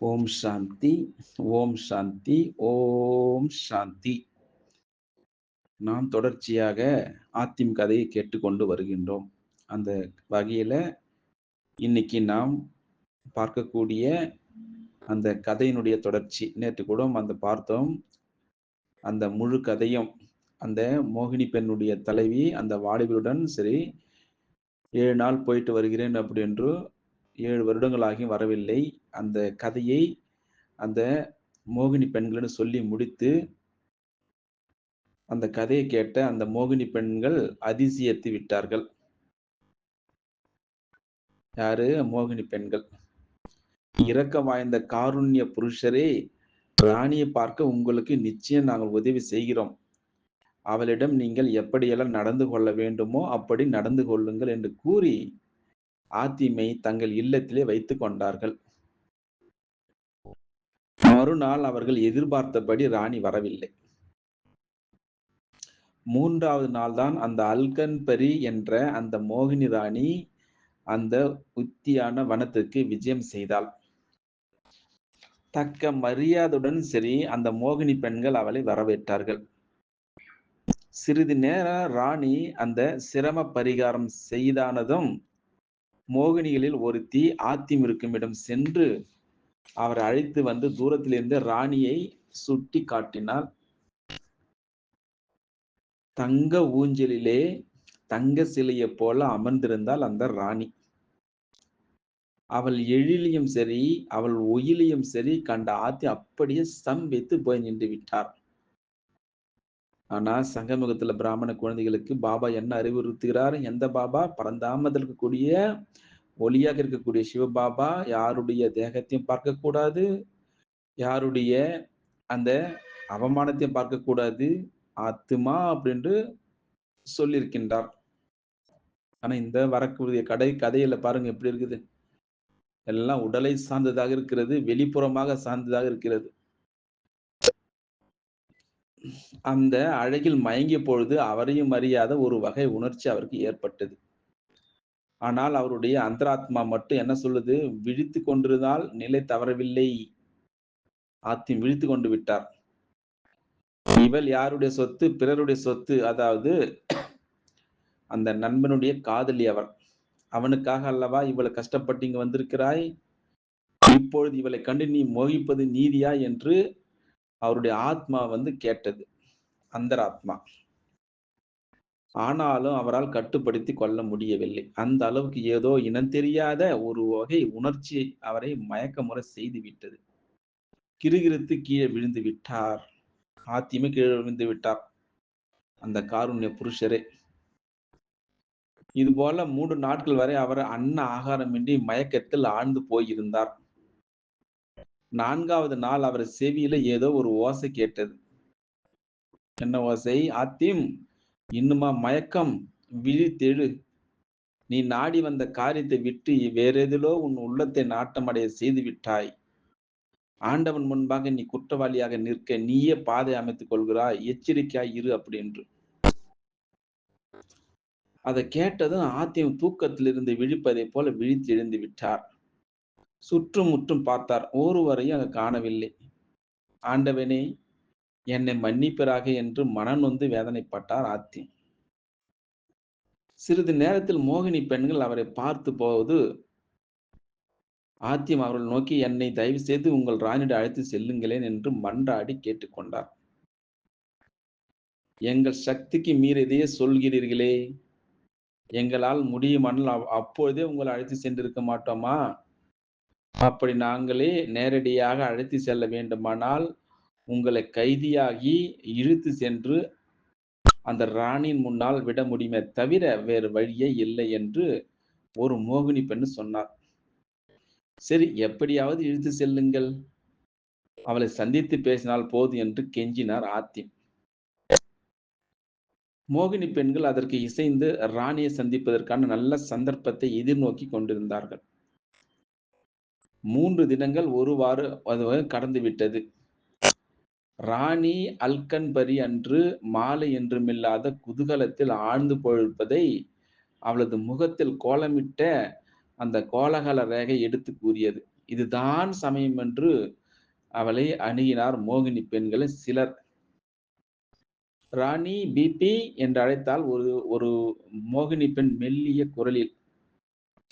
ஓம் சாந்தி ஓம் சாந்தி ஓம் சாந்தி. நாம் தொடர்ச்சியாக ஆத்திம் கதையை கேட்டுக்கொண்டு வருகின்றோம். அந்த வகையில் இன்னைக்கு நாம் பார்க்கக்கூடிய அந்த கதையினுடைய தொடர்ச்சி. நேற்று கூட அந்த பார்த்தோம். அந்த முழு கதையும் அந்த மோகினி பெண்ணுடைய தலைவி அந்த வாலிபருடன் சரி ஏழு நாள் போயிட்டு வருகிறேன் அப்படி என்று ஏழு வருடங்களாகி வரவில்லை. அந்த கதையை அந்த மோகினி பெண்களுன்னு சொல்லி முடித்து அந்த கதையை கேட்ட அந்த மோகினி பெண்கள் அதிசயத்து விட்டார்கள். யாரு? மோகினி பெண்கள். இறக்க வாய்ந்த காருண்ய புருஷரே ராணியை பார்க்க உங்களுக்கு நிச்சயம் நாங்கள் உதவி செய்கிறோம். அவளிடம் நீங்கள் எப்படியெல்லாம் நடந்து கொள்ள வேண்டுமோ அப்படி நடந்து கொள்ளுங்கள் என்று கூறி ஆத்திமை தங்கள் இல்லத்திலே வைத்துக் கொண்டார்கள். மறுநாள் அவர்கள் எதிர்பார்த்தபடி ராணி வரவில்லை. மூன்றாவது நாள் தான் அந்த அல்கன்பரி என்ற அந்த மோகினி ராணி அந்த உத்தியான வனத்திற்கு விஜயம் செய்தாள். தக்க மரியாதையுடன் சரி அந்த மோகினி பெண்கள் அவளை வரவேற்றார்கள். சிறிது நேரம் ராணி அந்த சிரம பரிகாரம் செய்தானதும் மோகினிகளில் ஒருத்தி ஆத்திம் இருக்கும் இடம் சென்று அவர் அழைத்து வந்து தூரத்திலிருந்து ராணியை சுட்டி காட்டினார். தங்க ஊஞ்சலிலே தங்க சிலையை போல அமர்ந்திருந்தால் அந்த ராணி. அவள் எழிலையும் சரி அவள் ஒயிலையும் சரி கண்ட ஆத்தி அப்படியே ஸ்தம்பித்து போய் நின்று விட்டார். ஆனா சங்கமுகத்துல பிராமண குழந்தைகளுக்கு பாபா என்ன அறிவுறுத்துகிறார்? எந்த பாபா? பரந்தாமதற்கு இருக்கக்கூடிய ஒளியாக இருக்கக்கூடிய சிவபாபா யாருடைய தேகத்தையும் பார்க்கக்கூடாது. யாருடைய அந்த அவமானத்தையும் பார்க்கக்கூடாது. ஆத்துமா அப்படின்று சொல்லியிருக்கின்றார். ஆனா இந்த வரக்கூடிய கடை கதையில பாருங்க எப்படி இருக்குது. எல்லாம் உடலை சார்ந்ததாக இருக்கிறது வெளிப்புறமாக சார்ந்ததாக இருக்கிறது. அந்த அழகில் மயங்கிய பொழுது அவரையும் அறியாத ஒரு வகை உணர்ச்சி அவருக்கு ஏற்பட்டது. ஆனால் அவருடைய அந்தராத்மா மட்டும் என்ன சொல்லுது? விழித்து கொண்டிருந்தால் நிலை தவறவில்லை. ஆத்தி விழித்து கொண்டு விட்டார். இவள் யாருடைய சொத்து? பிறருடைய சொத்து. அதாவது அந்த நண்பனுடைய காதலி அவர். அவனுக்காக அல்லவா இவளை கஷ்டப்பட்டு இங்க வந்திருக்கிறாய்? இப்பொழுது இவளை கண்டு நீ மோகிப்பது நீதியா? என்று அவருடைய ஆத்மா வந்து கேட்டது. அந்தராத்மா. ஆனாலும் அவரால் கட்டுப்படுத்தி கொள்ள முடியவில்லை. அந்த அளவுக்கு ஏதோ இனம் தெரியாத ஒரு வகை உணர்ச்சி அவரை மயக்கமுறை செய்து விட்டது. கிருகிருத்து கீழே விழுந்து விட்டார். ஆத்தியமே கீழே விழுந்து விட்டார். அந்த காருண்ய புருஷரே. இது போல மூன்று நாட்கள் வரை அவர் அன்ன ஆகாரமின்றி மயக்கத்தில் ஆழ்ந்து போயிருந்தார். நான்காவது நாள் அவர் செவியில ஏதோ ஒரு ஓசை கேட்டது. என்ன ஓசை? ஆத்திம் இன்னுமா மயக்கம் விழித்தெழு. நீ நாடி வந்த காரியத்தை விட்டு வேறெதிலோ உன் உள்ளத்தை நாட்டமடைய செய்து விட்டாய் ஆண்டவன் முன்பாக நீ குற்றவாளியாக நிற்க நீயே பாதை அமைத்துக் கொள்கிறாய். எச்சரிக்கையாய் இரு அப்படி என்று அதை கேட்டதும் ஆத்தியம் தூக்கத்திலிருந்து விழிப்பதை போல விழித்து எழுந்து விட்டார். சுற்றும் முற்றும் பார்த்தார். ஒருவரையும் அங்கு காணவில்லை. ஆண்டவனே என்னை மன்னிப்பராக என்று மனநொந்து வேதனைப்பட்டார் ஆத்தி. சிறிது நேரத்தில் மோகினி பெண்கள் அவரை பார்த்து போவது ஆத்தியம் அவர்கள் நோக்கி என்னை தயவு செய்து உங்கள் ராணியிட அழைத்து செல்லுங்களேன் என்று மன்றாடி கேட்டுக்கொண்டார் எங்கள் சக்திக்கு மீறியதையே சொல்கிறீர்களே. எங்களால் முடியுமானால் அப்பொழுதே உங்களை அழைத்து சென்றிருக்க மாட்டோமா? அப்படி நாங்களே நேரடியாக அழைத்து செல்ல வேண்டுமானால் உங்களை கைதியாகி இழுத்து சென்று அந்த ராணியின் முன்னால் விட முடியுமே தவிர வேறு வழியே இல்லை என்று ஒரு மோகினி பெண் சொன்னார். சரி எப்படியாவது இழுத்து செல்லுங்கள். அவளை சந்தித்து பேசினால் போது என்று கெஞ்சினார் ஆத்தி. மோகினி பெண்கள் அதற்கு இசைந்து ராணியை சந்திப்பதற்கான நல்ல சந்தர்ப்பத்தை எதிர்நோக்கி கொண்டிருந்தார்கள். மூன்று தினங்கள் ஒருவாறு அது கடந்து விட்டது. ராணி அல்கன்பரி அன்று மாலை என்றுமில்லாத குதூகலத்தில் ஆழ்ந்து போயிருப்பதை அவளது முகத்தில் கோலமிட்ட அந்த கோலகல ரேகை எடுத்து கூறியது. இதுதான் சமயம் என்று அவளை அணுகினார் மோகினி பெண்களில் சிலர். ராணி பிபி என்று அழைத்தால் ஒரு ஒரு மோகினி பெண் மெல்லிய குரலில்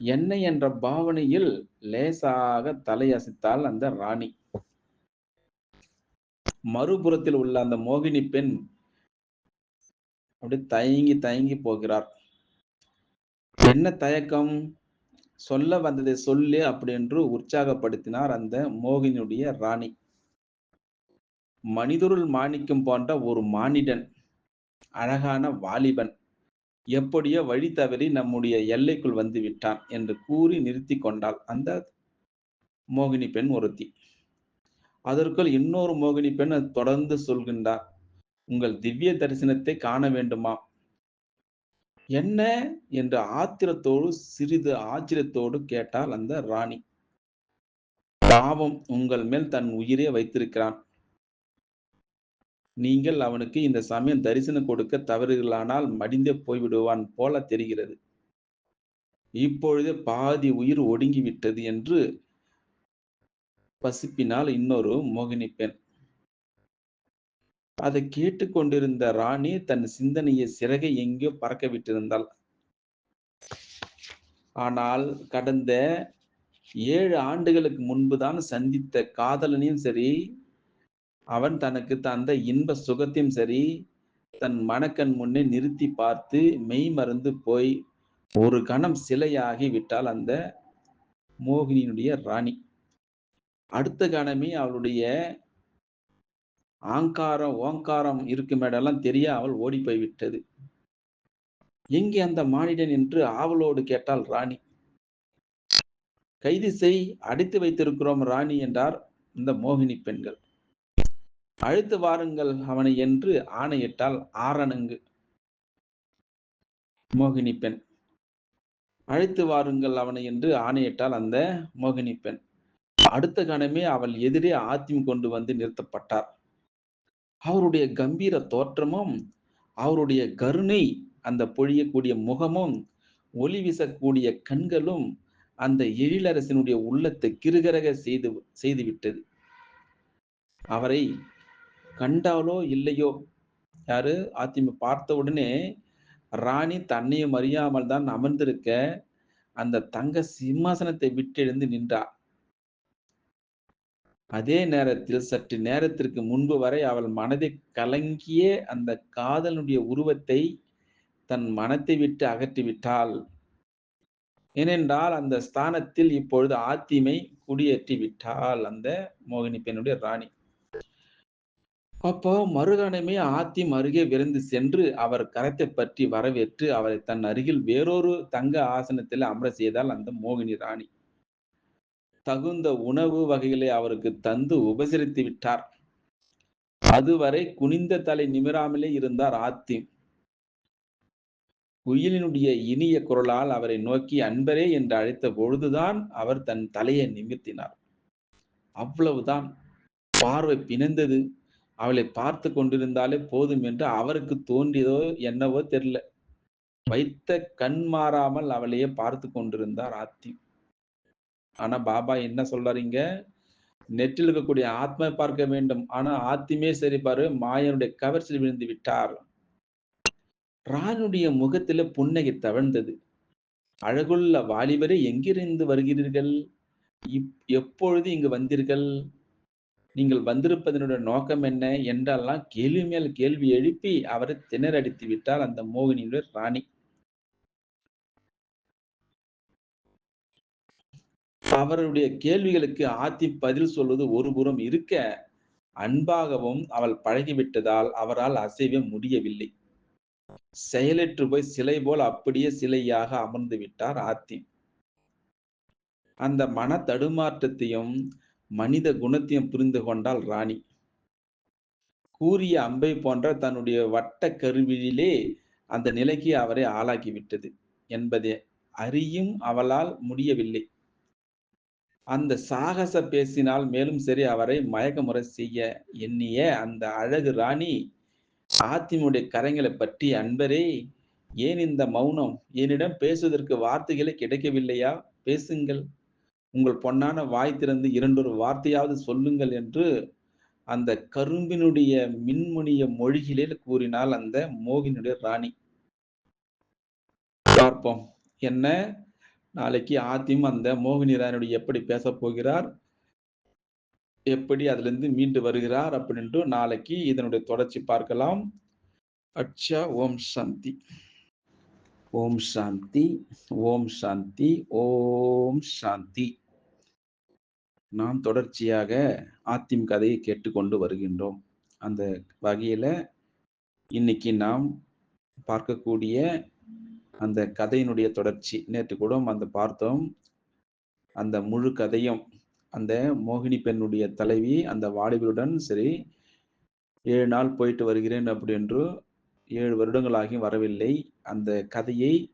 என்ன என்ற பாவனையில் லேசாக தலையசைத்தாள் அந்த ராணி. மறுபுறத்தில் உள்ள அந்த மோகினி பெண் அப்படி தயங்கி தயங்கி போகிறார். என்ன தயக்கம்? சொல்ல வந்ததை சொல்லு அப்படி என்று உற்சாகப்படுத்தினார் அந்த மோகினியுடைய ராணி. மனிதருள் மாணிக்கம் போன்ற ஒரு மானிடன் அழகான வாலிபன் எப்படியோ வழி தவறி நம்முடைய எல்லைக்குள் வந்து விட்டான் என்று கூறி நிறுத்தி கொண்டாள் அந்த மோகினி பெண் ஒருத்தி. அதற்குள் இன்னொரு மோகினி பெண் தொடர்ந்து சொல்கின்றார் உங்கள் திவ்ய தரிசனத்தை காண வேண்டுமா? என்ன? என்று ஆத்திரத்தோடு சிறிது ஆச்சரியத்தோடு கேட்டால் அந்த ராணி. பாவம் உங்கள் மேல் தன் உயிரே வைத்திருக்கிறான். நீங்கள் அவனுக்கு இந்த சமயம் தரிசனம் கொடுக்க தவறுகளானால் மடிந்தே போய்விடுவான் போல தெரிகிறது. இப்பொழுது பாதி உயிர் ஒடுங்கிவிட்டது என்று பசிப்பினால் இன்னொரு மோகினி பெண். அதை கேட்டுக்கொண்டிருந்த ராணி தன் சிந்தனையை சிறகை எங்கேயோ பறக்க விட்டிருந்தாள். ஆனால் கடந்த ஏழு ஆண்டுகளுக்கு முன்புதான் சந்தித்த காதலனையும் சரி அவன் தனக்கு தந்த இன்ப சுகத்தையும் சரி தன் மனக்கண் முன்னே நிறுத்தி பார்த்து மெய் மறந்து போய் ஒரு கணம் சிலையாகி விட்டால் அந்த மோகினியினுடைய ராணி. அடுத்த கணமே அவளுடைய ஆங்காரம் ஓங்காரம் இருக்கும் இடமெல்லாம் தெரிய அவள் ஓடி போய்விட்டது. எங்கே அந்த மானிடன் என்று ஆவலோடு கேட்டாள் ராணி. கைது செய் அடைத்து வைத்திருக்கிறோம் ராணி என்றார் இந்த மோகினி பெண்கள். அழுத்து வாருங்கள் அவனை என்று ஆணையிட்டால் ஆரணங்கு. மோகினி பெண். அழைத்து வாருங்கள் அவனை என்று ஆணையிட்டால் அந்த மோகினி பெண். அடுத்த கணமே அவள் எதிரே ஆத்தியம் கொண்டு வந்து நிறுத்தப்பட்டார். அவருடைய கம்பீர தோற்றமும் அவருடைய கருணை அந்த பொழியக்கூடிய முகமும் ஒளி வீசக்கூடிய கண்களும் அந்த எழிலரசனுடைய உள்ளத்தை கிருகரக செய்து செய்துவிட்டது. அவரை கண்டாலோ இல்லையோ? யாரு? ஆத்திம பார்த்த உடனே ராணி தன்னையும் அறியாமல் தான் அமர்ந்திருக்க அந்த தங்க சிம்மாசனத்தை விட்டெழுந்து நின்றார் அதே நேரத்தில் சற்று நேரத்திற்கு முன்பு வரை அவள் மனதை கலங்கிய அந்த காதலனுடைய உருவத்தை தன் மனத்தை விட்டு அகற்றிவிட்டாள் ஏனென்றால் அந்த ஸ்தானத்தில் இப்பொழுது ஆத்திமை குடியேற்றி விட்டாள் அந்த மோகினி பெண்ணுடைய ராணி. அப்போ மறுகணமே ஆத்திம் அருகே விரைந்து சென்று அவர் கரத்தை பற்றி வரவேற்று அவரை தன் அருகில் வேறொரு தங்க ஆசனத்தில் அமர செய்தால் அந்த மோகினி ராணி. தகுந்த உணவு வகைகளை அவருக்கு தந்து உபசரித்து விட்டார். அதுவரை குனிந்த தலை நிமிராமலே இருந்தார் ஆத்தி குயிலினுடைய இனிய குரலால் அவரை நோக்கி அன்பரே என்று அழைத்த பொழுதுதான் அவர் தன் தலையை நிமிர்த்தினார். அவ்வளவுதான். பார்வை பிணைந்தது. அவளை பார்த்து கொண்டிருந்தாலே போதும் என்று அவருக்கு தோன்றியதோ என்னவோ தெரியல. வைத்த கண் மாறாமல் அவளையே பார்த்து கொண்டிருந்தார் ஆத்தி ஆனா பாபா என்ன சொல்றாருங்க நெற்றில் இருக்கக்கூடிய ஆத்மை பார்க்க வேண்டும். ஆனா ஆத்திமே சரி பாரு மாயனுடைய கவர்ச்சியில் விழுந்து விட்டார். ராணுடைய முகத்துல புன்னகை தவழ்ந்தது. அழகுள்ள வாலிபரை எங்கிருந்து வருகிறீர்கள்? இப் எப்பொழுது இங்கு வந்தீர்கள்? நீங்கள் வந்திருப்பதனுடைய நோக்கம் என்ன? என்றெல்லாம் கேள்வி மேல் கேள்வி எழுப்பி அவரை திணறடித்து விட்டார் அந்த மோகினியுடைய ராணி. அவருடைய கேள்விகளுக்கு ஆத்தி பதில் சொல்வது ஒருபுறம் இருக்க அன்பாகவும் அவள் பழகிவிட்டதால் அவரால் அசைவே முடியவில்லை. செயலற்று போய் சிலை போல் அப்படியே சிலையாக அமர்ந்து விட்டார் ஆத்தி. அந்த மன தடுமாற்றத்தையும் மனித குணத்தையும் புரிந்து கொண்டாள் ராணி. கூறிய அம்பை போன்ற தன்னுடைய வட்ட கருவியிலே அந்த நிலைக்கு அவரை ஆளாக்கிவிட்டது என்பதை அறியும் அவளால் முடியவில்லை. அந்த சாகச பேசினால் மேலும் சரி அவரை மயக்கமுறை செய்ய எண்ணிய அந்த அழகு ராணி ஆத்திமுடைய கரங்களை பற்றி அன்பரே ஏன் இந்த மௌனம்? என்னிடம் பேசுவதற்கு வார்த்தைகளே கிடைக்கவில்லையா? பேசுங்கள். உங்கள் பொன்னான வாய் திறந்து இரண்டொரு வார்த்தையாவது சொல்லுங்கள் என்று அந்த கரும்பினுடைய மின்முனிய மொழிகளில் கூறினால் அந்த மோகினுடைய ராணி. பார்ப்போம். என்ன? நாளைக்கு ஆத்தியும் அந்த மோகினிராயனுடைய எப்படி பேச போகிறார்? எப்படி அதுலேருந்து மீண்டு வருகிறார் அப்படின்ட்டு நாளைக்கு இதனுடைய தொடர்ச்சி பார்க்கலாம். அச்சா ஓம் சாந்தி. ஓம் சாந்தி ஓம் சாந்தி ஓம் சாந்தி. நாம் தொடர்ச்சியாக ஆத்திம் கதையை கேட்டுக்கொண்டு வருகின்றோம். அந்த வகையில் இன்னைக்கு நாம் பார்க்கக்கூடிய அந்த கதையினுடைய தொடர்ச்சி. நேற்று கூட அந்த பார்த்தோம். அந்த முழு கதையும் அந்த மோகினி பெண்ணுடைய தலைவி அந்த வாலிபருடன் சரி ஏழு நாள் போயிட்டு வருகிறேன் அப்படி என்று ஏழு வருடங்களாகியும் வரவில்லை. அந்த கதையை